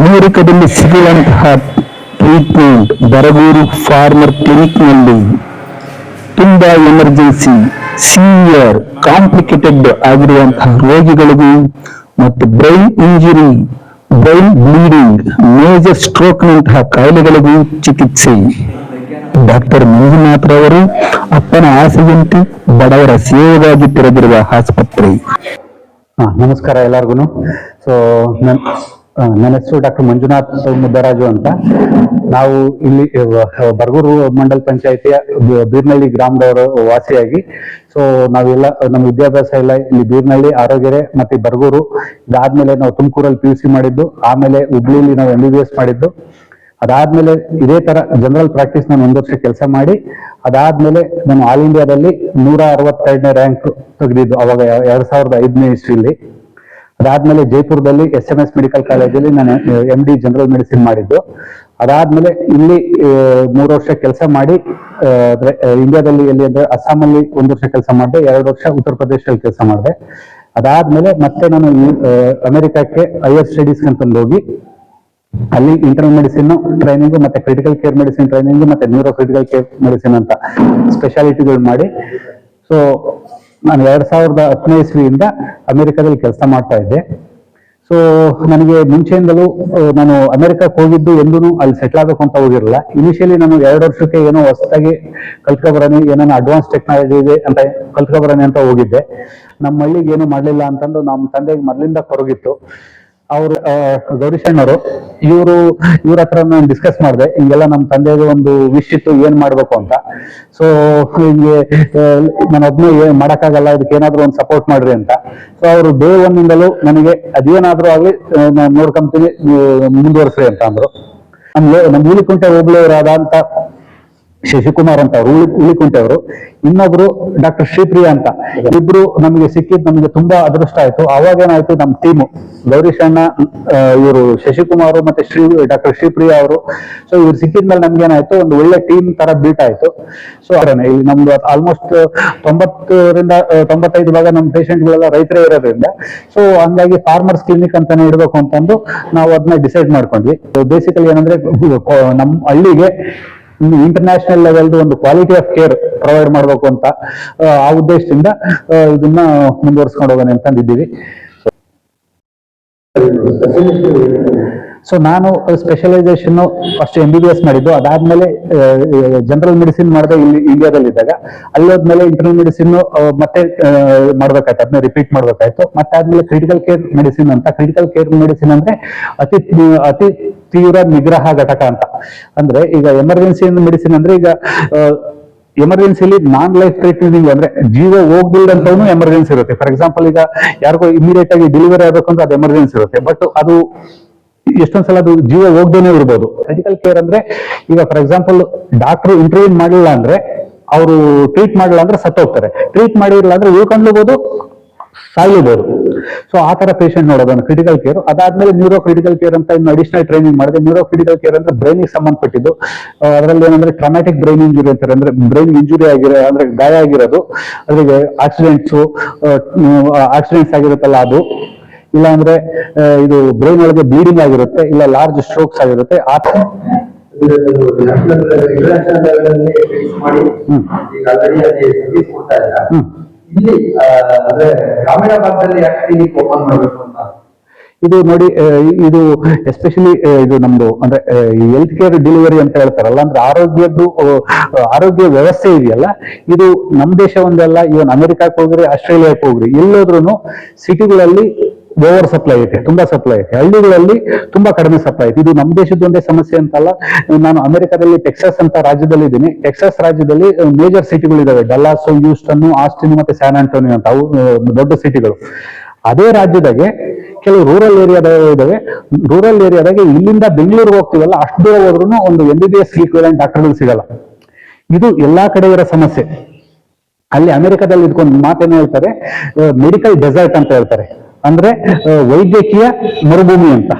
ಅಮೆರಿಕದಲ್ಲಿ ಸಿಗುವಂತಹ treatment Bargur farmer ಕ್ಲಿನಿಕ್ನಲ್ಲಿ ತುಂಬಾ ಎಮರ್ಜೆನ್ಸಿ ಸೀನಿಯರ್ ಕಾಂಪ್ಲಿಕೇಟೆಡ್ ಆಗಿರುವಂತಹ ರೋಗಿಗಳಿಗೂ ಮತ್ತು brain injury brain bleeding major stroke ನಂತಹ ಕಾಯಿಲೆಗಳಿಗೂ ಚಿಕಿತ್ಸೆ. ಡಾಕ್ಟರ್ ಮಂಜುನಾಥ್ ರವರು ಅಪ್ಪನ ಆಸೆಯಂತೆ ಬಡವರ ಸೇವೆಗಾಗಿ ತೆರೆದಿರುವ ಆಸ್ಪತ್ರೆ. ನಮಸ್ಕಾರ ಎಲ್ಲರಿಗೂ ಸೊ ನನ್ನ ಹೆಸರು ಡಾಕ್ಟರ್ ಮಂಜುನಾಥ್ ಮುದ್ದರಾಜು ಅಂತ. ನಾವು ಇಲ್ಲಿ ಬರ್ಗೂರು ಮಂಡಲ್ ಪಂಚಾಯತಿಯ ಬೀರ್ನಳ್ಳಿ ಗ್ರಾಮದವರು ವಾಸಿಯಾಗಿ ಸೊ ನಾವೆಲ್ಲ, ನಮ್ಮ ವಿದ್ಯಾಭ್ಯಾಸ ಎಲ್ಲ ಇಲ್ಲಿ ಬೀರ್ನಳ್ಳಿ ಆರೋಗ್ಯರೆ ಮತ್ತೆ ಬರಗೂರು, ಇದಾದ್ಮೇಲೆ ನಾವು ತುಮಕೂರಲ್ಲಿ ಪಿ ಯು ಸಿ ಮಾಡಿದ್ದು, ಆಮೇಲೆ ಹುಬ್ಳಿಯಲ್ಲಿ ನಾವು ಎಂ ಬಿ ಬಿ ಎಸ್ ಮಾಡಿದ್ದು. ಅದಾದ್ಮೇಲೆ ಇದೇ ತರ ಜನರಲ್ ಪ್ರಾಕ್ಟೀಸ್ ನಾನು ಒಂದು ವರ್ಷ ಕೆಲಸ ಮಾಡಿ, ಅದಾದ್ಮೇಲೆ ನಾನು ಆಲ್ ಇಂಡಿಯಾದಲ್ಲಿ ನೂರ ಅರವತ್ತೆರಡನೇ ರ್ಯಾಂಕ್ ತೆಗೆದಿದ್ದು, ಅವಾಗ ಎರಡ್ ಸಾವಿರದ ಐದನೇ ಇಸ್ವಿಲಿ ಅದಾದ್ಮೇಲೆ ಜೈಪುರದಲ್ಲಿ ಎಸ್ ಎಂ ಎಸ್ ಮೆಡಿಕಲ್ ಕಾಲೇಜಲ್ಲಿ ನಾನು, ಎಂ ಡಿ ಜನರಲ್ ಮೆಡಿಸಿನ್ ಮಾಡಿದ್ದು. ಅದಾದ್ಮೇಲೆ ಇಲ್ಲಿ ಮೂರು ವರ್ಷ ಕೆಲಸ ಮಾಡಿ ಇಂಡಿಯಾದಲ್ಲಿ ಎಲ್ಲಿ ಅಂದ್ರೆ ಅಸ್ಸಾಮಲ್ಲಿ ಒಂದು ವರ್ಷ ಕೆಲಸ ಮಾಡಿದೆ, ಎರಡು ವರ್ಷ ಉತ್ತರ ಪ್ರದೇಶದಲ್ಲಿ ಕೆಲಸ ಮಾಡಿದೆ. ಅದಾದ್ಮೇಲೆ ಮತ್ತೆ ನಾನು ಅಮೆರಿಕಕ್ಕೆ ಹೈಯರ್ ಸ್ಟಡೀಸ್ ಅಂತಂದು ಹೋಗಿ, ಅಲ್ಲಿ ಇಂಟರ್ನಲ್ ಮೆಡಿಸಿನ್ ಟ್ರೈನಿಂಗ್ ಮತ್ತೆ ಕ್ರಿಟಿಕಲ್ ಕೇರ್ ಮೆಡಿಸಿನ್ ಟ್ರೈನಿಂಗ್ ಮತ್ತೆ ನ್ಯೂರೋ ಕ್ರಿಟಿಕಲ್ ಕೇರ್ ಮೆಡಿಸಿನ್ ಅಂತ ಸ್ಪೆಷಾಲಿಟಿಗಳು ಮಾಡಿ. ಸೊ ನಾನು ಎರಡ್ ಸಾವಿರದ ಹತ್ತನೇ ಇಸ್ವಿಯಿಂದ ಅಮೆರಿಕದಲ್ಲಿ ಕೆಲಸ ಮಾಡ್ತಾ ಇದ್ದೆ. ಸೊ ನನಗೆ ಮುಂಚೆಯಿಂದಲೂ ನಾನು ಅಮೆರಿಕಕ್ಕೆ ಹೋಗಿದ್ದು ಎಂದೂ ಅಲ್ಲಿ ಸೆಟ್ಲ್ ಆಗಬೇಕು ಅಂತ ಹೋಗಿರಲಿಲ್ಲ. ಇನಿಷಿಯಲಿ ನಾನು ಎರಡು ವರ್ಷಕ್ಕೆ ಏನೋ ಹೊಸದಾಗಿ ಕಲ್ತ್ಕೊಬರನಿ ಏನೋ ಅಡ್ವಾನ್ಸ್ ಟೆಕ್ನಾಲಜಿ ಇದೆ ಅಂತ ಕಲ್ತ್ಕೊಬರನಿ ಅಂತ ಹೋಗಿದ್ದೆ. ನಮ್ಮ ಹಳ್ಳಿಗೆ ಏನು ಮಾಡಲಿಲ್ಲ ಅಂತಂದು ನಮ್ಮ ತಂದೆಗೆ ಮೊದಲಿಂದ ಕೊರಗಿತ್ತು. ಅವ್ರು ಗೌರೀಶಣ್ಣವರು ಇವರು ಇವ್ರ ಹತ್ರ ನಾನು ಡಿಸ್ಕಸ್ ಮಾಡಿದೆ ಹಿಂಗೆಲ್ಲ ನಮ್ಮ ತಂದೆಗೆ ಒಂದು ವಿಶ್ ಇತ್ತು ಏನ್ ಮಾಡ್ಬೇಕು ಅಂತ. ಸೊ ಹಿಂಗೆ ಆ, ನಾನು ಒಬ್ನೇ ಏನ್ ಮಾಡಕ್ಕಾಗಲ್ಲ ಇದಕ್ಕೆ ಏನಾದ್ರು ಒಂದು ಸಪೋರ್ಟ್ ಮಾಡ್ರಿ ಅಂತ. ಸೊ ಅವರು ಡೇ ಒನ್ ಇಂದಲೂ ನನಗೆ ಅದೇನಾದ್ರೂ ಆಗ್ಲಿ ನಾನು ನೋಡ್ಕೊಂತೀನಿ ಮುಂದುವರ್ಸ್ರಿ ಅಂತ ಅಂದ್ರು. ನಮ್ಗೆ ನಮ್ಮ ಆದ ಹೋಬಳಿಯವರಾದಂತ ಶಶಿಕುಮಾರ್ ಅಂತ ಅವರು ಉಳಿಕುಂಟೆ ಅವರು ಇನ್ನೊಬ್ರು ಡಾಕ್ಟರ್ ಶ್ರೀಪ್ರಿಯಾ ಅಂತ. ಇಬ್ರು ನಮಗೆ ಸಿಕ್ಕಿದ್ ನಮಗೆ ತುಂಬಾ ಅದೃಷ್ಟ ಆಯ್ತು. ಅವಾಗ ಏನಾಯ್ತು ನಮ್ಮ ಟೀಮು. ಗೌರೀಶ್ ಅಣ್ಣ ಇವರು ಶಶಿಕುಮಾರ್ ಮತ್ತೆ ಶ್ರೀ, ಡಾಕ್ಟರ್ ಶ್ರೀಪ್ರಿಯಾ ಅವರು. ಸೊ ಇವ್ರು ಸಿಕ್ಕಿದ್ಮೇಲೆ ನಮ್ಗೆ ಏನಾಯ್ತು, ಒಂದು ಒಳ್ಳೆ ಟೀಮ್ ತರ ಬೀಟ್ ಆಯ್ತು. ಸೊ ಇಲ್ಲಿ ನಮ್ದು ಆಲ್ಮೋಸ್ಟ್ ತೊಂಬತ್ತರಿಂದ ತೊಂಬತ್ತೈದು ಭಾಗ ನಮ್ಮ ಪೇಷಂಟ್ಗಳೆಲ್ಲ ರೈತರೇ ಇರೋದ್ರಿಂದ. ಸೊ ಹಂಗಾಗಿ ಫಾರ್ಮರ್ಸ್ ಕ್ಲಿನಿಕ್ ಅಂತಾನೆ ಇಡಬೇಕು ಅಂತಂದು ನಾವು ಅದನ್ನ ಡಿಸೈಡ್ ಮಾಡ್ಕೊಂಡ್ವಿ. ಬೇಸಿಕಲಿ ಏನಂದ್ರೆ ನಮ್ಮ ಹಳ್ಳಿಗೆ ಇಂಟರ್ನ್ಯಾಷನಲ್ ಲೆವೆಲ್ದು ಒಂದು ಕ್ವಾಲಿಟಿ ಆಫ್ ಕೇರ್ ಪ್ರೊವೈಡ್ ಮಾಡಬೇಕು ಅಂತ ಆ, ಉದ್ದೇಶದಿಂದ ಇದನ್ನ ಮುಂದುವರ್ಸ್ಕೊಂಡು ಹೋಗೋಣ ಅಂತಂದಿದ್ದೀವಿ ಸೊ ನಾನು specialisation first M B B S ಮಾಡಿದ್ದು. ಅದಾದ್ಮೇಲೆ ಜನರಲ್ ಮೆಡಿಸಿನ್ ಮಾಡಿದೆ ಇಲ್ಲಿ ಇಂಡಿಯಾದಲ್ಲಿದ್ದಾಗ ಅಲ್ಲಿ ಹೋದ್ಮೇಲೆ ಇಂಟರ್ನಲ್ ಮೆಡಿಸಿನ್ ಮತ್ತೆ ಮಾಡ್ಬೇಕಾಯ್ತು. ಅದನ್ನ ರಿಪೀಟ್ ಮಾಡ್ಬೇಕಾಯ್ತು. ಮತ್ತೆ ಆದ್ಮೇಲೆ ಕ್ರಿಟಿಕಲ್ ಕೇರ್ ಮೆಡಿಸಿನ್ ಅಂತ. ಕ್ರಿಟಿಕಲ್ ಕೇರ್ ಮೆಡಿಸಿನ್ ಅಂದ್ರೆ ಅತಿ ಅತಿ ತೀವ್ರ ನಿಗ್ರಹ ಘಟಕ ಅಂತ. ಅಂದ್ರೆ ಈಗ ಎಮರ್ಜೆನ್ಸಿ ಮೆಡಿಸಿನ್ ಅಂದ್ರೆ ಈಗ ಎಮರ್ಜೆನ್ಸಿಲಿ ನಾನ್ ಲೈಫ್ ಥ್ರೆಟ್ನಿಂಗ್ ಅಂದ್ರೆ ಜೀವ ಹೋಗ್ಬಿಲ್ದಂತವನು ಎಮರ್ಜೆನ್ಸಿ ಇರುತ್ತೆ. ಫಾರ್ ಎಕ್ಸಾಂಪಲ್ ಈಗ ಯಾರಿಗೋ ಇಮಿಡಿಯೇಟ್ ಆಗಿ ಡೆಲಿವರಿ ಆಗಬೇಕು ಅಂದ್ರೆ ಅದು ಎಮರ್ಜೆನ್ಸಿ ಇರುತ್ತೆ. ಬಟ್ ಅದು ಎಷ್ಟೊಂದ್ಸಲ ಅದು ಜೀವ ಹೋಗ್ದೇನೆ ಇರ್ಬೋದು. ಕ್ರಿಟಿಕಲ್ ಕೇರ್ ಅಂದ್ರೆ, ಈಗ ಫಾರ್ ಎಕ್ಸಾಂಪಲ್ ಡಾಕ್ಟರ್ ಇಂಟರ್ವ್ಯೂ ಮಾಡಿಲ್ಲ ಅಂದ್ರೆ, ಅವರು ಟ್ರೀಟ್ ಮಾಡಿಲ್ಲ ಅಂದ್ರೆ ಸತ್ತೋಗ್ತಾರೆ ಟ್ರೀಟ್ ಮಾಡಿರಲಿಲ್ಲ ಅಂದ್ರೆ ಉಳ್ಕೊಂಡ್ಲೂಬಹುದು ಸಾಯ್ಲೂಬಹುದು ಸೊ ಆ ತರ ಪೇಷಂಟ್ ನೋಡೋದು ಕ್ರಿಟಿಕಲ್ ಕೇರ್ ಅದಾದ್ಮೇಲೆ ನ್ಯೂರೋ ಕ್ರಿಟಿಕಲ್ ಕೇರ್ ಅಂತ ಇನ್ನು ಅಡಿಷನಲ್ ಟ್ರೈನಿಂಗ್ ಮಾಡಿದೆ ನ್ಯೂರೋ ಕ್ರಿಟಿಕಲ್ ಕೇರ್ ಅಂದ್ರೆ ಬ್ರೈನಿಗೆ ಸಂಬಂಧಪಟ್ಟಿದ್ದು. ಅದರಲ್ಲಿ ಏನಂದ್ರೆ ಟ್ರಾಮ್ಯಾಟಿಕ್ ಬ್ರೈನ್ ಇಂಜುರಿ ಅಂತಾರೆ. ಅಂದ್ರೆ ಬ್ರೈನ್ ಇಂಜುರಿ ಆಗಿರೋ, ಅಂದ್ರೆ ಗಾಯ ಆಗಿರೋದು. ಅದಕ್ಕೆ ಆಕ್ಸಿಡೆಂಟ್ಸ್ ಆಕ್ಸಿಡೆಂಟ್ಸ್ ಆಗಿರುತ್ತಲ್ಲ ಅದು. ಇಲ್ಲ ಅಂದ್ರೆ ಇದು ಬ್ರೈನ್ ಒಳಗೆ ಬ್ಲೀಡಿಂಗ್ ಆಗಿರುತ್ತೆ, ಇಲ್ಲ ಲಾರ್ಜ್ ಸ್ಟ್ರೋಕ್ಸ್ ಆಗಿರುತ್ತೆ, ಆ ತರ ಇಂಟರ್ನ್ಯಾಷನಲ್ ಲೆವೆಲಲ್ಲಿ ಫಿಕ್ಸ್ ಮಾಡಿ ಹ್ಮ್. ಈಗ ಆಲ್ರೆಡಿ ಅದೇ ಸರ್ವಿಸ್ ಇಲ್ಲ ಇಲ್ಲಿ ಅಂದ್ರೆ ಗ್ರಾಮೀಣ ಇದು ನೋಡಿ ಇದು ಎಸ್ಪೆಷಲಿ ಇದು ನಮ್ದು, ಅಂದ್ರೆ ಹೆಲ್ತ್ ಕೇರ್ ಡೆಲಿವರಿ ಅಂತ ಹೇಳ್ತಾರಲ್ಲ, ಅಂದ್ರೆ ಆರೋಗ್ಯದ್ದು ಆರೋಗ್ಯ ವ್ಯವಸ್ಥೆ ಇದೆಯಲ್ಲ, ಇದು ನಮ್ಮ ದೇಶ ಒಂದಲ್ಲ ಇವನ್ ಅಮೆರಿಕಕ್ಕೆ ಹೋಗ್ರಿ ಆಸ್ಟ್ರೇಲಿಯಾಕ್ಕೆ ಹೋಗ್ರಿ ಎಲ್ಲೋದ್ರೂ ಸಿಟಿಗಳಲ್ಲಿ ಓವರ್ ಸಪ್ಲೈ ಇದೆ ತುಂಬಾ ಸಪ್ಲೈ ಇದೆ ಹಳ್ಳಿಗಳಲ್ಲಿ ತುಂಬಾ ಕಡಿಮೆ ಸಪ್ಲೈ ಐತೆ. ಇದು ನಮ್ಮ ದೇಶದ ಒಂದೇ ಸಮಸ್ಯೆ ಅಂತಲ್ಲ. ನಾನು ಅಮೆರಿಕದಲ್ಲಿ, ಟೆಕ್ಸಸ್ ಅಂತ ರಾಜ್ಯದಲ್ಲಿ ಇದ್ದೀನಿ ಟೆಕ್ಸಸ್ ರಾಜ್ಯದಲ್ಲಿ ಮೇಜರ್ ಸಿಟಿಗಳಿದಾವೆ ಡಲ್ಲಾಸ್ ಹ್ಯೂಸ್ಟನ್ ಆಸ್ಟಿನ್ ಮತ್ತೆ ಸ್ಯಾನ್ ಆಂಟೋನಿಯೋ ಅಂತ. ಅವು ದೊಡ್ಡ ಸಿಟಿಗಳು ಅದೇ ರಾಜ್ಯದಾಗೆ ಕೆಲವು ರೂರಲ್ ಏರಿಯಾದಾಗ ಇದಾವೆ. ರೂರಲ್ ಏರಿಯಾದಾಗೆ ಇಲ್ಲಿಂದ ಬೆಂಗಳೂರಿಗೆ ಹೋಗ್ತೀವಲ್ಲ, ಅಷ್ಟು ದೂರ ಹೋದ್ರೂ ಒಂದು M B B S equivalent ಡಾಕ್ಟರ್ಗಳು ಸಿಗಲ್ಲ. ಇದು ಎಲ್ಲಾ ಕಡೆ ಇರೋ ಸಮಸ್ಯೆ. ಅಲ್ಲಿ ಅಮೆರಿಕದಲ್ಲಿ ಇದ್ಕೊಂಡು ಮಾತೇನು ಹೇಳ್ತಾರೆ ಮೆಡಿಕಲ್ ಡೆಸರ್ಟ್ ಅಂತ ಹೇಳ್ತಾರೆ. ಅಂದ್ರೆ ವೈದ್ಯಕೀಯ ಮರುಭೂಮಿ ಅಂತ.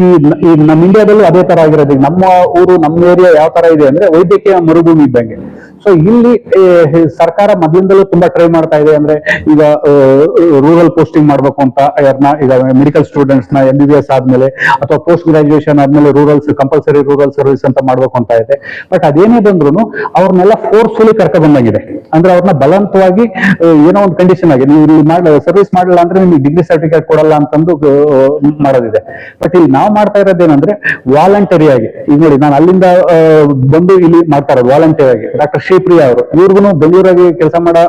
ಈ ನಮ್ ನಮ್ಮ ಇಂಡಿಯಾದಲ್ಲೂ ಅದೇ ತರ ಆಗಿರೋದು. ನಮ್ಮ ಊರು, ನಮ್ಮ ಏರಿಯಾ ಯಾವ ತರ ಇದೆ ಅಂದ್ರೆ ವೈದ್ಯಕೀಯ ಮರುಭೂಮಿ ಇದ್ದಂಗೆ. ಸೊ ಇಲ್ಲಿ ಸರ್ಕಾರ ಮೊದಲಿಂದಲೂ ತುಂಬಾ ಟ್ರೈ ಮಾಡ್ತಾ ಇದೆ ಅಂದ್ರೆ ಈಗ ರೂರಲ್ ಪೋಸ್ಟಿಂಗ್ ಮಾಡ್ಬೇಕು ಅಂತ ಯಾರನ್ನ ಈಗ ಮೆಡಿಕಲ್ ಸ್ಟೂಡೆಂಟ್ಸ್ನ ಎಂ ಬಿ ಬಿ ಎಸ್ ಆದ್ಮೇಲೆ ಅಥವಾ ಪೋಸ್ಟ್ ಗ್ರಾಜುಯೇಷನ್ ಆದ್ಮೇಲೆ ರೂರಲ್ಸ್ ಕಂಪಲ್ಸರಿ ರೂರಲ್ ಸರ್ವಿಸ್ ಅಂತ ಮಾಡ್ಬೇಕು ಅಂತ ಇದೆ. ಬಟ್ ಅದೇನೇ ಬಂದ್ರು ಅವ್ರನ್ನೆಲ್ಲ ಫೋರ್ಸ್ಫುಲಿ ಕರ್ಕ ಬಂದಾಗಿದೆ. ಅಂದ್ರೆ ಅವ್ರನ್ನ ಬಲವಂತವಾಗಿ ಏನೋ ಒಂದು ಕಂಡೀಷನ್ ಆಗಿ, ನೀವು ಇಲ್ಲಿ ಸರ್ವಿಸ್ ಮಾಡಲ್ಲ ಅಂದ್ರೆ ನಿಮಗೆ ಡಿಗ್ರಿ ಸರ್ಟಿಫಿಕೇಟ್ ಕೊಡಲ್ಲ ಅಂತಂದು ಮಾಡೋದಿದೆ. ಬಟ್ ಇಲ್ಲಿ ನಾವು ಮಾಡ್ತಾ ಇರೋದೇನಂದ್ರೆ ವಾಲಂಟರಿ ಆಗಿ. ಈಗ ನೋಡಿ, ನಾನು ಅಲ್ಲಿಂದ ಬಂದು ಇಲ್ಲಿ ಮಾಡ್ತಾ ಇರೋದು ವಾಲಂಟರಿ ಆಗಿ ಡಾಕ್ಟರ್ ಶ್ರೀಪ್ರಿಯಾ ಅವರು. ಇವ್ರಿಗೂ ಬೆಂಗಳೂರಾಗಿ ಕೆಲಸ ಮಾಡೋ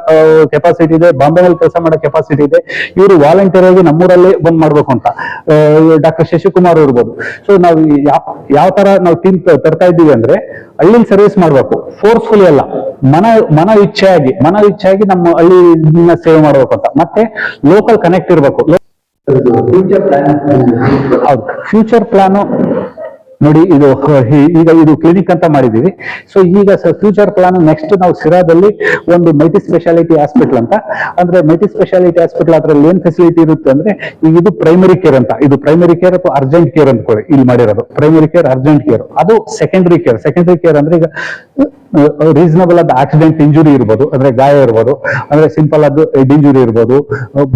ಕೆಪಾಸಿಟಿ ಇದೆ ಬಾಂಬೆನಲ್ಲಿ ಕೆಲಸ ಮಾಡೋ ಕೆಪಾಸಿಟಿ ಇದೆ. ಇವರು ವಾಲಂಟಿಯರ್ ಆಗಿ ನಮ್ಮೂರಲ್ಲಿ ಬಂದ್ ಮಾಡ್ಬೇಕು ಅಂತ ಡಾಕ್ಟರ್ ಶಶಿಕುಮಾರ್ ಇರ್ಬೋದು. ಸೊ ನಾವು ಯಾವ ತರ ನಾವು ಟೀಮ್ ತರ್ತಾ ಇದ್ದೀವಿ ಅಂದ್ರೆ ಹಳ್ಳಿ ಸರ್ವಿಸ್ ಮಾಡ್ಬೇಕು. ಫೋರ್ಸ್ಫುಲಿ ಅಲ್ಲ. ಮನ ಮನ ಇಚ್ಛೆಯಾಗಿ ಮನ ಇಚ್ಛೆಯಾಗಿ ನಮ್ಮ ಹಳ್ಳಿ ಸೇವೆ ಮಾಡ್ಬೇಕು ಅಂತ. ಮತ್ತೆ ಲೋಕಲ್ ಕನೆಕ್ಟ್ ಇರಬೇಕು. ಫ್ಯೂಚರ್ ಪ್ಲಾನ್ ಹೌದು. ಫ್ಯೂಚರ್ ಪ್ಲಾನು ನೋಡಿ, ಇದು ಈಗ ಇದು ಕ್ಲಿನಿಕ್ ಅಂತ ಮಾಡಿದೀವಿ ಸೊ ಈಗ ಫ್ಯೂಚರ್ ಪ್ಲಾನ್ ನೆಕ್ಸ್ಟ್ ನಾವು ಸಿರಾದಲ್ಲಿ ಒಂದು ಮಲ್ಟಿ ಸ್ಪೆಷಾಲಿಟಿ ಹಾಸ್ಪಿಟಲ್ ಅಂತ. ಅಂದ್ರೆ ಮಲ್ಟಿ ಸ್ಪೆಷಾಲಿಟಿ ಹಾಸ್ಪಿಟಲ್ ಅದ್ರಲ್ಲಿ ಏನ್ ಫೆಸಿಲಿಟಿ ಇರುತ್ತೆ ಅಂದ್ರೆ ಈಗ ಇದು ಪ್ರೈಮರಿ ಕೇರ್ ಅಂತ. ಇದು ಪ್ರೈಮರಿ ಕೇರ್ ಅಥವಾ ಅರ್ಜೆಂಟ್ ಕೇರ್ ಅಂತ ಕೊಡಿ ಇಲ್ಲಿ ಮಾಡಿರೋದು. ಪ್ರೈಮರಿ ಕೇರ್ ಅರ್ಜೆಂಟ್ ಕೇರ್ ಅದು ಸೆಕೆಂಡರಿ ಕೇರ್ ಸೆಕೆಂಡರಿ ಕೇರ್ ಅಂದ್ರೆ ಈಗ ರೀಸನಬಲ್ ಆದ ಆಕ್ಸಿಡೆಂಟ್ ಇಂಜುರಿ ಇರ್ಬೋದು. ಅಂದ್ರೆ ಗಾಯ ಇರ್ಬೋದು. ಅಂದ್ರೆ ಸಿಂಪಲ್ ಆದ ಹೆಡ್ ಇಂಜುರಿ ಇರ್ಬೋದು.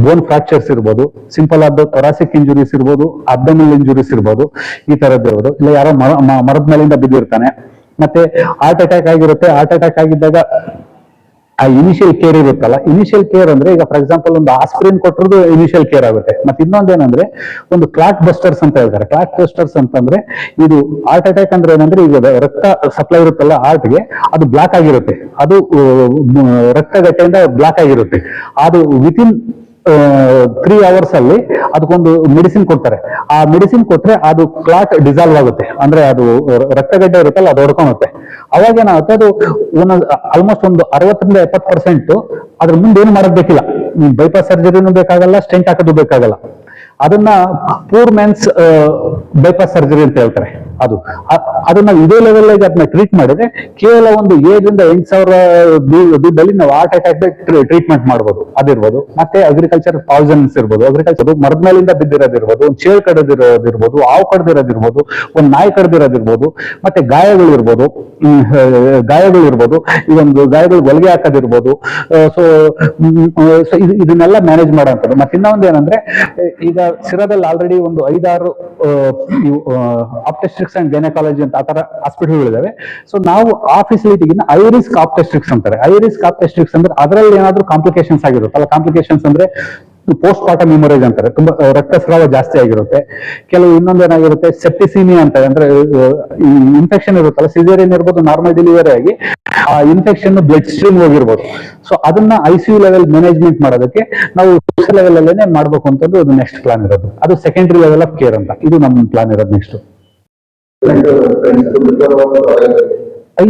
ಬೋನ್ ಫ್ರಾಕ್ಚರ್ಸ್ ಇರ್ಬೋದು. ಸಿಂಪಲ್ ಆದ ಥೊರಾಸಿಕ್ ಇಂಜುರೀಸ್ ಇರ್ಬೋದು. ಅಬ್ಡಮಲ್ ಇಂಜುರೀಸ್ ಇರ್ಬೋದು. ಈ ತರದ್ದು ಇರ್ಬೋದು. ಇಲ್ಲ ಯಾರೋ ಮರ ಮರದ ಮೇಲಿಂದ ಬಿದ್ದಿರ್ತಾನೆ. ಮತ್ತೆ ಹಾರ್ಟ್ ಅಟ್ಯಾಕ್ ಆಗಿರುತ್ತೆ. ಹಾರ್ಟ್ ಅಟ್ಯಾಕ್ ಆಗಿದ್ದಾಗ, ಆ ಇನಿಷಿಯಲ್ ಕೇರ್ ಇರುತ್ತಲ್ಲ ಇನಿಷಿಯಲ್ ಕೇರ್ ಅಂದ್ರೆ ಈಗ ಫಾರ್ ಎಕ್ಸಾಂಪಲ್ ಒಂದು ಆಸ್ಪ್ರಿನ್ ಕೊಟ್ಟರದು ಇನಿಷಿಯಲ್ ಕೇರ್ ಆಗುತ್ತೆ. ಮತ್ತೆ ಇನ್ನೊಂದೇನಂದ್ರೆ ಒಂದು ಕ್ಲಾಟ್ ಬಸ್ಟರ್ಸ್ ಅಂತ ಹೇಳ್ತಾರೆ. ಕ್ಲಾಟ್ ಬಸ್ಟರ್ಸ್ ಅಂತಂದ್ರೆ ಇದು ಹಾರ್ಟ್ ಅಟ್ಯಾಕ್ ಅಂದ್ರೆ ಏನಂದ್ರೆ, ಈಗ ರಕ್ತ ಸಪ್ಲೈ ಇರುತ್ತಲ್ಲ ಹಾರ್ಟ್ಗೆ ಅದು ಬ್ಲಾಕ್ ಆಗಿರುತ್ತೆ. ಅದು ರಕ್ತ ರಕ್ತಗಟ್ಟೆಯಿಂದ ಬ್ಲಾಕ್ ಆಗಿರುತ್ತೆ. ಅದು ವಿತಿನ್ ತ್ರೀ ಅವರ್ಸ್ ಅಲ್ಲಿ ಅದಕ್ಕೊಂದು ಮೆಡಿಸಿನ್ ಕೊಡ್ತಾರೆ. ಆ ಮೆಡಿಸಿನ್ ಕೊಟ್ರೆ ಅದು ಕ್ಲಾಟ್ ಡಿಸಾಲ್ವ್ ಆಗುತ್ತೆ. ಅಂದ್ರೆ ಅದು ರಕ್ತಗಡ್ಡೆ ಇರುತ್ತಲ್ಲ, ಅದು ಹೊಡ್ಕೊಳುತ್ತೆ. ಅವಾಗ ಏನಾಗುತ್ತೆ ಅದು ಒಂದೊಂದು ಆಲ್ಮೋಸ್ಟ್ ಒಂದು ಅರವತ್ತರಿಂದ ಎಪ್ಪತ್ತು ಪರ್ಸೆಂಟ್ ಅದ್ರ ಮುಂದೆ ಏನು ಮಾಡೋದ್ ಬೇಕಿಲ್ಲ. ಬೈಪಾಸ್ ಸರ್ಜರಿನೂ ಬೇಕಾಗಲ್ಲ ಸ್ಟೆಂಟ್ ಹಾಕೋದು ಬೇಕಾಗಲ್ಲ. ಅದನ್ನ ಪೂರ್ ಮೆನ್ಸ್ ಬೈಪಾಸ್ ಸರ್ಜರಿ ಅಂತ ಹೇಳ್ತಾರೆ. ಅದು. ಅದನ್ನ ಇದೇ ಲೆವೆಲ್ ಅದನ್ನ ಟ್ರೀಟ್ ಮಾಡಿದ್ರೆ ಕೇವಲ ಒಂದು ಏಳರಿಂದ ಎಂಟು ಸಾವಿರ ದುಡ್ಡಲ್ಲಿ ನಾವು ಹಾರ್ಟ್ ಅಟ್ಯಾಕ್ ಟ್ರೀಟ್ಮೆಂಟ್ ಮಾಡ್ಬೋದು. ಅದಿರ್ಬೋದು. ಮತ್ತೆ ಅಗ್ರಿಕಲ್ಚರ್ ಪಾಯ್ಸನ್ಸ್ ಇರ್ಬೋದು. ಅಗ್ರಿಕಲ್ಚರ್ ಮರದ ಮೇಲಿಂದ ಬಿದ್ದಿರೋದಿರ್ಬೋದು, ಒಂದು ಚೇಳು ಕಡದಿರೋದಿರ್ಬೋದು, ಹಾವು ಕಡ್ದಿರೋದಿರ್ಬೋದು, ಒಂದು ನಾಯಿ ಕಡ್ದಿರೋದಿರ್ಬೋದು, ಮತ್ತೆ ಗಾಯಗಳು ಇರ್ಬೋದು ಗಾಯಗಳು ಇರ್ಬೋದು ಒಂದು ಗಾಯಗಳು ಹೊಲಿಗೆ ಹಾಕೋದಿರ್ಬೋದು. ಸೊ ಸೊ ಇದು ಇದನ್ನೆಲ್ಲ ಮ್ಯಾನೇಜ್ ಮಾಡೋಂಥದ್ದು ಮತ್ತೆ ಇನ್ನೊಂದು ಏನಂದ್ರೆ ಈಗ ಸಿರಾದಲ್ಲಿ ಆಲ್ರೆಡಿ ಒಂದು ಐದಾರು ಆಪ್ಟೆಸ್ಟ್ರಿಕ್ಸ್ ಅಂಡ್ ಗೈನಕಾಲಜಿ ಅಂತ ಆ ತರ ಹಾಸ್ಪಿಟಲ್ಗಳಿದಾವೆ ಸೊ ನಾವು ಆ ಫೆಸಿಲಿಟಿಗಿನ ಐ ರಿಸ್ಕ್ ಆಪ್ಟೆಸ್ಟ್ರಿಕ್ಸ್ ಅಂತಾರೆ. ಐ ರಿಸ್ಕ್ ಆಪ್ಟೆಸ್ಟ್ರಿಕ್ಸ್ ಅಂದ್ರೆ ಅದರಲ್ಲಿ ಏನಾದ್ರೂ ಕಾಂಪ್ಲಿಕೇಶನ್ಸ್ ಆಗಿರುತ್ತಲ್ಲ ಕಾಂಪ್ಲಿಕೇಶನ್ಸ್ ಅಂದ್ರೆ ಪೋಸ್ಟ್ ಪಾರ್ಟಮ್ ಮೆಮೊರೇಜ್ ಅಂತಾರೆ. ತುಂಬಾ ರಕ್ತಸ್ರಾವ ಜಾಸ್ತಿ ಆಗಿರುತ್ತೆ. ಕೆಲವು ಇನ್ನೊಂದು ಏನಾಗಿರುತ್ತೆ ಸೆಪ್ಟಿಸಿಮಿಯಾ ಅಂತ ಅಂದ್ರೆ ಇನ್ಫೆಕ್ಷನ್ ಇರುತ್ತಲ್ಲ ಸಿಸೇರಿಯನ್ ಇರ್ಬೋದು ನಾರ್ಮಲ್ ಡೆಲಿವರಿ ಆಗಿ, ಆ ಇನ್ಫೆಕ್ಷನ್ ಬ್ಲಡ್ ಸ್ಟ್ರೀಮ್ ಹೋಗಿರ್ಬೋದು. ಸೊ ಅದನ್ನ I C U level management ಮಾಡೋದಕ್ಕೆ ನಾವು ಲೆವೆಲ್ ಅಲ್ಲೇನೆ ಮಾಡ್ಬೇಕು ಅಂತದ್ದು ಅದು ನೆಕ್ಸ್ಟ್ ಪ್ಲಾನ್ ಇರೋದು. ಅದು ಸೆಕೆಂಡರಿ ಲೆವೆಲ್ ಆಫ್ ಕೇರ್ ಅಂತ. ಇದು ನಮ್ಮ ಪ್ಲಾನ್ ಇರೋದು ನೆಕ್ಸ್ಟ್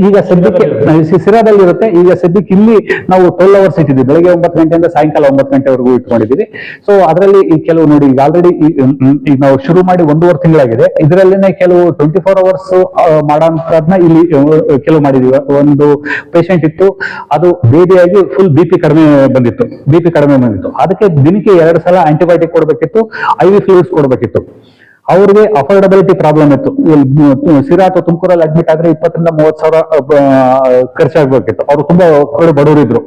ಈಗ ಸದ್ಯಕ್ಕೆ ಶಿರಾದಲ್ಲಿ ಸಿರಾದಲ್ಲಿ ಇರುತ್ತೆ. ಈಗ ಸದ್ಯಕ್ಕೆ ಇಲ್ಲಿ ನಾವು ಟ್ವೆಲ್ ಅವರ್ಸ್ ಇಟ್ಟಿದ್ವಿ ಬೆಳಗ್ಗೆ ಒಂಬತ್ತು ಗಂಟೆಯಿಂದ ಸಾಯಂಕಾಲ ಒಂಬತ್ತು ಗಂಟೆವರೆಗೂ ಇಟ್ಕೊಂಡಿದ್ದೀವಿ. ಸೊ ಅದರಲ್ಲಿ ಈ ಕೆಲವು ನೋಡಿ ಈಗ ಆಲ್ರೆಡಿ ಈಗ ನಾವು ಶುರು ಮಾಡಿ ಒಂದೂವರೆ ತಿಂಗಳಾಗಿದೆ. ಇದರಲ್ಲೇನೆ ಕೆಲವು ಟ್ವೆಂಟಿ ಫೋರ್ ಅವರ್ಸ್ ಮಾಡೋಂಥದ್ನ ಇಲ್ಲಿ ಕೆಲವು ಮಾಡಿದೀವಿ ಒಂದು ಪೇಷಂಟ್ ಇತ್ತು. ಅದು ಬೇಬಿಯಾಗಿ ಫುಲ್ ಬಿ ಪಿ ಕಡಿಮೆ ಬಂದಿತ್ತು. ಬಿ ಪಿ ಕಡಿಮೆ ಬಂದಿತ್ತು. ಅದಕ್ಕೆ ದಿನಕ್ಕೆ ಎರಡು ಸಲ ಆಂಟಿಬಯೋಟಿಕ್ ಕೊಡಬೇಕಿತ್ತು. ಐ ವಿ ಫ್ಲೂಯಿಡ್ಸ್ ಕೊಡಬೇಕಿತ್ತು. ಅವ್ರಿಗೆ ಅಫೋರ್ಡಬಿಲಿಟಿ ಪ್ರಾಬ್ಲಮ್ ಇತ್ತು. ಸಿರಾ ಅಥವಾ ತುಮಕೂರಲ್ಲಿ ಅಡ್ಮಿಟ್ ಆದ್ರೆ ಇಪ್ಪತ್ತರಿಂದ ಮೂವತ್ ಸಾವಿರ ಖರ್ಚಾಗ್ಬೇಕಿತ್ತು ಅವ್ರು ತುಂಬಾ ಕಡೆ ಬಡವರು ಇದ್ರು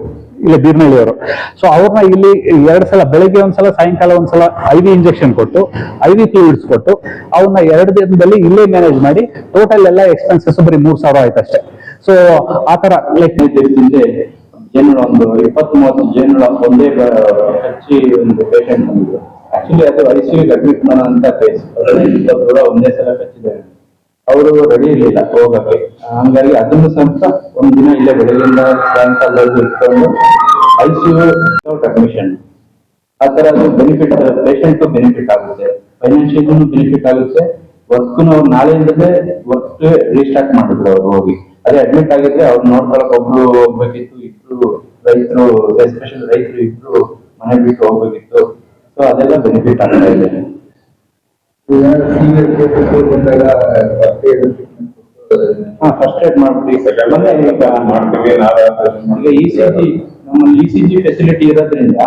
ಇಲ್ಲ ಬೀರ್ನಳ್ಳಿಯವರು. ಸೊ ಅವ್ರನ್ನ ಇಲ್ಲಿ ಎರಡು ಸಲ, ಬೆಳಗ್ಗೆ ಒಂದ್ಸಲ, ಸಾಯಂಕಾಲ ಒಂದ್ಸಲ ಐ ವಿ ಇಂಜೆಕ್ಷನ್ ಕೊಟ್ಟು ಐ ವಿ ಫ್ಲೂಯಿಡ್ಸ್ ಕೊಟ್ಟು ಅವನ್ನ ಎರಡು ದಿನದಲ್ಲಿ ಇಲ್ಲೇ ಮ್ಯಾನೇಜ್ ಮಾಡಿ ಟೋಟಲ್ ಎಲ್ಲ ಎಕ್ಸ್ಪೆನ್ಸಸ್ ಬರೀ ಮೂರ್ ಸಾವಿರ ಆಯ್ತು ಅಷ್ಟೇ. ಸೊ ಆ ತರ ಲೈಕ್ ಜೇನುಳ ಒಂದು ಇಪ್ಪತ್ತು ಮೂವತ್ತು ಜೇನುಳ ಒಂದೇ ಹಚ್ಚಿ ಒಂದು ಪೇಷಂಟ್ ಬಂದಿದ್ರು. ಆಕ್ಚುಲಿ ಅದು ಐ ಸಿ ಅಡ್ಮಿಟ್ ಮಾಡೋ ಅಂತ ಪ್ಲೇಸ್ ಕೂಡ ಒಂದೇ ಸಲ ಕಚ್ಚಿದ್ದಾರೆ. ಅವರು ರೆಡಿ ಇರಲಿಲ್ಲ ಹೋಗಕ್ಕೆ ಹಂಗಾಗಿ ಅದನ್ನು ಸ್ವಲ್ಪ ಒಂದ್ ದಿನ ಇಲ್ಲೇ ಬೆಳಗಿಂದ ಸಾಯಂಕಾಲದವರೆಗೂ ಇಟ್ಕೊಂಡು I C U without admission ಆ ತರ ಅದು ಬೆನಿಫಿಟ್ ಪೇಷಂಟ್ ಬೆನಿಫಿಟ್ ಆಗುತ್ತೆ. ಫೈನಾನ್ಷಿಯಲ್ ಬೆನಿಫಿಟ್ ಆಗುತ್ತೆ. ವರ್ಕ್ ಅವ್ರು ನಾಳೆಯಿಂದಲೇ ವರ್ಕ್ ರೀಸ್ಟಾರ್ಟ್ ಮಾಡಿದ್ರು ಅವ್ರು ಹೋಗಿ. ಅದೇ ಅಡ್ಮಿಟ್ ಆಗಿದ್ರೆ ಅವ್ರು ನೋಡ್ಕೊಳಕ್ ಒಬ್ರು ಹೋಗ್ಬೇಕಿತ್ತು ಇಬ್ರು ರೈತರು ಎಸ್ಪೆಷಲ್ ರೈತರು ಇಬ್ರು ಮನೆ ಬಿಟ್ಟು ಹೋಗ್ಬೇಕಿತ್ತು. ಸೊ ಅದೆಲ್ಲ ಬೆನಿಫಿಟ್ ಆಗ್ತಾ ಇದೆ. ಫಸ್ಟ್ ಏಡ್ ಈಗ ಇ ಸಿ ಜಿ ನಮ್ಮಲ್ಲಿ ಇ ಸಿ ಜಿ ಫೆಸಿಲಿಟಿ ಇರೋದ್ರಿಂದ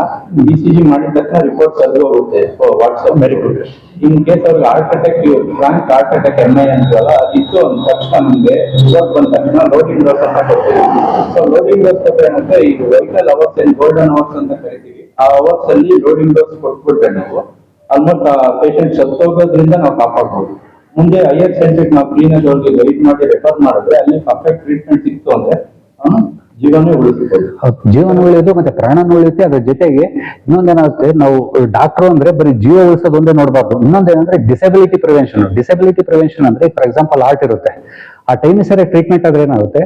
ಇ ಸಿ ಜಿ ಮಾಡಿದ ತಕ್ಷಣ ರಿಪೋರ್ಟ್ ಸರ್ವೆ ಹೋಗುತ್ತೆ. WhatsApp very good in case ಅವ್ರಿಗೆ heart attack frank heart attack M I ಅಂತಲ್ಲ ಅದಿತ್ತು ಅಂದ ತಕ್ಷಣ ನಮಗೆ ರಿಪೋರ್ಟ್ ಬಂದ ತಕ್ಷಣ ಲೋಡಿಂಗ್ ಡೋಸ್ ಅಂತ ಕೊಡ್ತೀವಿ. ಸೊ ಲೋಡಿಂಗ್ ಡೋಸ್ ಕೊಟ್ಟರೆ ಏನಂದ್ರೆ ಈಗ ವೆಹಿಕಲ್ ಅವರ್ಸ್ ಏನ್ ಗೋಲ್ಡನ್ ಅವರ್ಸ್ ಅಂತ ಕರಿತೀವಿ. ಆ ಅವರ್ಸ್ ಅಲ್ಲಿ ಲೋಡಿಂಗ್ ಡೋಸ್ ಕೊಟ್ಬಿಟ್ರೆ ನಾವು ಆಲ್ಮೋಸ್ಟ್ ಪೇಷಂಟ್ ಸತ್ತೋಗೋದ್ರಿಂದ ನಾವು ಕಾಪಾಡ್ಬೋದು. ಮುಂದೆ ಹೈಯರ್ ಸೆಂಟ್ರಿಗೆ ನಾವು ಕ್ಲೀನಾಗಿ ಅವ್ರಿಗೆ ಗೈಡ್ ಮಾಡಿ ರೆಫರ್ ಮಾಡಿದ್ರೆ ಅಲ್ಲಿ ಪರ್ಫೆಕ್ಟ್ ಟ್ರೀಟ್ಮೆಂಟ್ ಸಿಕ್ತು ಅಂದ್ರೆ ಅವನು ಜೀವನೇ ಉಳಿಸಿಕೊಳ್ಳಿ ಜೀವನ ಉಳಿಯೋದು ಮತ್ತೆ ಪ್ರಾಣ ಉಳಿಯುತ್ತೆ, ಅದ್ರ ಜೊತೆಗೆ ಇನ್ನೊಂದೇನಾಗುತ್ತೆ ನಾವು ಡಾಕ್ಟರ್ ಅಂದ್ರೆ ಬರೀ ಜೀವ ಉಳಿಸೋದು ಒಂದೇ ನೋಡಬಾರ್ದು. ಇನ್ನೊಂದೇನಂದ್ರೆ ಡಿಸೆಬಿಲಿಟಿ ಪ್ರಿವೆನ್ಷನ್ ಡಿಸಬಿಲಿಟಿ ಪ್ರಿವೆನ್ಷನ್ ಅಂದ್ರೆ ಫಾರ್ ಎಕ್ಸಾಂಪಲ್ ಹಾರ್ಟ್ ಇರುತ್ತೆ. ಆ ಟೈಮ್ ಸರಿ ಟ್ರೀಟ್ಮೆಂಟ್ ಆದ್ರೆ ಏನಾಗುತ್ತೆ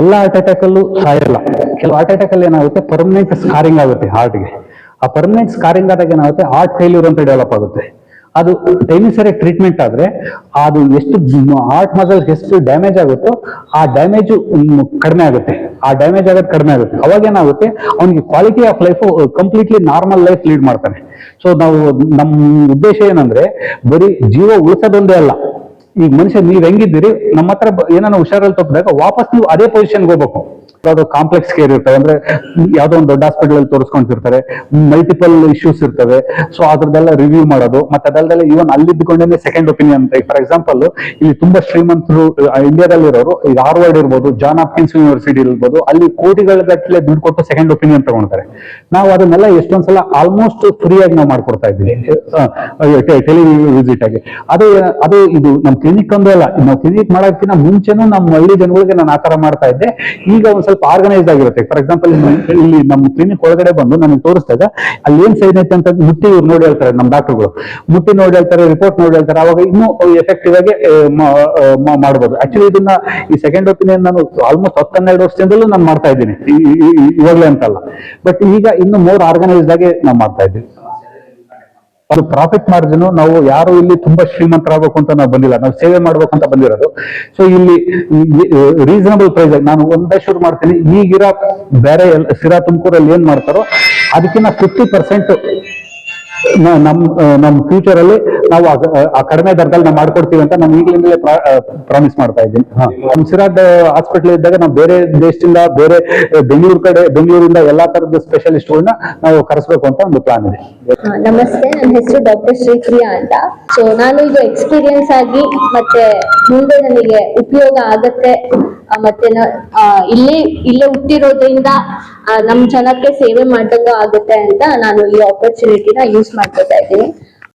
ಎಲ್ಲ ಹಾರ್ಟ್ ಅಟ್ಯಾಕ್ ಅಲ್ಲೂ ಸಾಯಲ್ಲ ಕೆಲವು ಹಾರ್ಟ್ ಅಟ್ಯಾಕ್ ಅಲ್ಲಿ ಏನಾಗುತ್ತೆ? ಪರ್ಮನೆಂಟ್ ಸ್ಕಾರಿಂಗ್ ಆಗುತ್ತೆ ಹಾರ್ಟ್ಗೆ ಆ ಪರ್ಮನೆಂಟ್ ಸ್ಕಾರಿಂಗ್ ಆದಾಗ ಏನಾಗುತ್ತೆ? ಹಾರ್ಟ್ ಫೇಲ್ಯೂರ್ ಅಂತ ಡೆವಲಪ್ ಆಗುತ್ತೆ. ಅದು ಟೈಮಿಂಗ್ ಸರಿಯಾಗಿ ಟ್ರೀಟ್ಮೆಂಟ್ ಆದ್ರೆ ಅದು ಎಷ್ಟು ಹಾರ್ಟ್ ಮಸಲ್ ಎಷ್ಟು ಡ್ಯಾಮೇಜ್ ಆಗುತ್ತೋ ಆ ಡ್ಯಾಮೇಜ್ ಕಡಿಮೆ ಆಗುತ್ತೆ. ಆ ಡ್ಯಾಮೇಜ್ ಆಗೋದು ಕಡಿಮೆ ಆಗುತ್ತೆ. ಅವಾಗ ಏನಾಗುತ್ತೆ? ಅವನಿಗೆ quality of life completely normal life lead ಮಾಡ್ತಾನೆ. ಸೊ ನಾವು ನಮ್ಮ ಉದ್ದೇಶ ಏನಂದ್ರೆ ಬರೀ ಜೀವ ಉಳಿಸೋದೊಂದೇ ಅಲ್ಲ. ಈಗ ಮನುಷ್ಯ ನೀವ್ ಹೆಂಗಿದ್ದೀರಿ ನಮ್ಮ ಹತ್ರ ಏನಾನ ಹುಷಾರಲ್ಲಿ ತಪ್ಪಿದಾಗ ವಾಪಸ್ ನೀವು ಅದೇ ಪೊಸಿಷನ್ಗೆ ಹೋಗ್ಬೇಕು. ಯಾವ್ದೋ ಕಾಂಪ್ಲೆಕ್ಸ್ ಕೇರ್ ಇರ್ತವೆ ಅಂದ್ರೆ ಯಾವ್ದೋ ಒಂದು ದೊಡ್ಡ ಹಾಸ್ಪಿಟಲ್ ಅಲ್ಲಿ ತೋರಿಸ್ಕೊಂಡಿರ್ತಾರೆ. ಮಲ್ಟಿಪಲ್ ಇಶ್ಯೂಸ್ ಇರ್ತವೆ. ಸೊ ಅದ್ರದ್ದೆಲ್ಲ ರಿವ್ಯೂ ಮಾಡೋದು. ಮತ್ತೆ ಅದಲ್ದೆಲ್ಲ ಇವನ್ ಅಲ್ಲಿದ್ದುಕೊಂಡೇ ಸೆಕೆಂಡ್ ಒಪಿನಿಯನ್ ಅಂತ. ಫಾರ್ ಎಕ್ಸಾಂಪಲ್ ಇಲ್ಲಿ ತುಂಬಾ ಶ್ರೀಮಂತರು ಇಂಡಿಯಾದಲ್ಲಿ ಇರೋರು ಈಗ ಹಾರ್ವರ್ಡ್ ಇರ್ಬೋದು ಜಾನ್ ಹಾಪ್ಕಿನ್ಸ್ ಯೂನಿವರ್ಸಿಟಿ ಇರ್ಬೋದು, ಅಲ್ಲಿ ಕೋಟಿಗಳ ಗಟ್ಟಲೆ ದುಡ್ಡು ಕೊಟ್ಟು ಸೆಕೆಂಡ್ ಒಪಿನಿಯನ್ ತಗೊಳ್ತಾರೆ ನಾವು ಅದನ್ನೆಲ್ಲ ಎಷ್ಟೊಂದ್ಸಲ ಆಲ್ಮೋಸ್ಟ್ ಫ್ರೀಯಾಗಿ ನಾವು ಮಾಡ್ಕೊಡ್ತಾ ಇದ್ದೀವಿ. ಟೆಲಿ ವಿಸಿಟ್ ಆಗಿ. ಅದೇ ಅದೇ ಇದು ನಮ್ಮ ಕ್ಲಿನಿಕ್ ಒಂದೇ ಅಲ್ಲ ನಾವು ಕ್ಲಿನಿಕ್ ಮಾಡೋದಕ್ಕಿಂತ ಮುಂಚೆನೂ ನಮ್ಮ ಹಳ್ಳಿ ಜನಗಳಿಗೆ ನಾನು ಆತರ ಮಾಡ್ತಾ ಇದ್ದೆ. ಈಗ ಒಂದ್ ಸ್ವಲ್ಪ ಆರ್ಗನೈಸ್ ಆಗಿರುತ್ತೆ. ಫಾರ್ ಎಕ್ಸಾಂಪಲ್ ಇಲ್ಲಿ ನಮ್ಮ ಕ್ಲಿನಿಕ್ ಒಳಗಡೆ ಬಂದು ನನಗೆ ತೋರಿಸಿದಾಗ ಅಲ್ಲಿ ಏನ್ ಸೈನ್ ಐತೆ ಅಂತ ಮುಟ್ಟಿ ಇವ್ರು ನೋಡಿ ಹೇಳ್ತಾರೆ, ನಮ್ಮ ಡಾಕ್ಟರ್ಗಳು. ಮುಟ್ಟಿ ನೋಡಿ ಹೇಳ್ತಾರೆ ರಿಪೋರ್ಟ್ ನೋಡಿ ಹೇಳ್ತಾರೆ, ಅವಾಗ ಇನ್ನೂ ಎಫೆಕ್ಟಿವ್ ಆಗಿ ಮಾಡಬಹುದು ಆಕ್ಚುಲಿ ಇದನ್ನ ಈ ಸೆಕೆಂಡ್ ಒಪಿನಿಯನ್ ನಾನು ಆಲ್ಮೋಸ್ಟ್ ಹತ್ತನ್ನೆರಡು ವರ್ಷದಿಂದಲೂ ನಾನು ಮಾಡ್ತಾ ಇದ್ದೀನಿ ಇವಾಗ್ಲೇ ಅಂತಲ್ಲ. ಬಟ್ ಈಗ ಇನ್ನು ಮೋರ್ ಆರ್ಗನೈಸ್ಡ್ ಆಗಿ ನಾವು ಮಾಡ್ತಾ ಇದ್ದೀವಿ ಅದು ಪ್ರಾಫಿಟ್ ಮಾರ್ಜಿನ್ ನಾವು ಯಾರು ಇಲ್ಲಿ ತುಂಬಾ ಶ್ರೀಮಂತರಾಗಬೇಕು ಅಂತ ನಾವು ಬಂದಿಲ್ಲ. ನಾವು ಸೇವೆ ಮಾಡ್ಬೇಕು ಅಂತ ಬಂದಿರೋದು. ಸೊ ಇಲ್ಲಿ ರೀಸನಬಲ್ ಪ್ರೈಸ್ ನಾನು ಒಂದೇ ಶುರು ಮಾಡ್ತೀನಿ. ಈಗಿರೋ ಬೇರೆ ಸಿರಾ ತುಮಕೂರಲ್ಲಿ ಏನ್ ಮಾಡ್ತಾರೋ ಅದಕ್ಕಿಂತ ಫಿಫ್ಟಿ ಪರ್ಸೆಂಟ್ ನಮ್ ನಮ್ ಫ್ಯೂಚರ್ ಅಲ್ಲಿ ನಾವು ಆ- ಕಡಿಮೆ ದರದಲ್ಲಿ ನಾವು ಮಾಡ್ಕೊಡ್ತೀವಿ ಅಂತ ನಾನು ಈಗಲಿಂದಲೇ ಪ್ರಾಮಿಸ್ ಮಾಡ್ತಾ ಇದ್ದೀನಿ. ನಮ್ ಸಿರಾದ್ ಹಾಸ್ಪಿಟಲ್ ಇದ್ದಾಗ ನಾವು ಬೇರೆ ದೇಶದಿಂದ ಬೇರೆ ಬೆಂಗಳೂರು ಕಡೆ ಬೆಂಗಳೂರಿಂದ ಎಲ್ಲಾ ತರದ ಸ್ಪೆಷಲಿಸ್ಟ್ಗಳನ್ನ ನಾವು ಕರೆಸ್ಬೇಕು ಅಂತ ಒಂದು ಪ್ಲಾನ್ ಇದೆ. ನಮಸ್ತೆ. ನನ್ನ ಹೆಸರು ಡಾಕ್ಟರ್ ಶ್ರೀಕ್ರಿಯಾ ಅಂತ. ಸೊ ನಾನು ಇದು ಎಕ್ಸ್ಪೀರಿಯನ್ಸ್ ಆಗಿ ಮತ್ತೆ ಮುಂದೆ ನನಗೆ ಉಪಯೋಗ ಆಗತ್ತೆ. ಮತ್ತೆ ನ- ಇಲ್ಲಿ ಇಲ್ಲೇ ಹುಟ್ಟಿರೋದ್ರಿಂದ ನಮ್ ಜನಕ್ಕೆ ಸೇವೆ ಮಾಡ್ದಂಗ ಆಗುತ್ತೆ ಅಂತ ನಾನು ಈ ಆಪರ್ಚುನಿಟಿನ ಯೂಸ್ ಮಾಡ್ಕೊತಾ ಇದ್ದೀನಿ.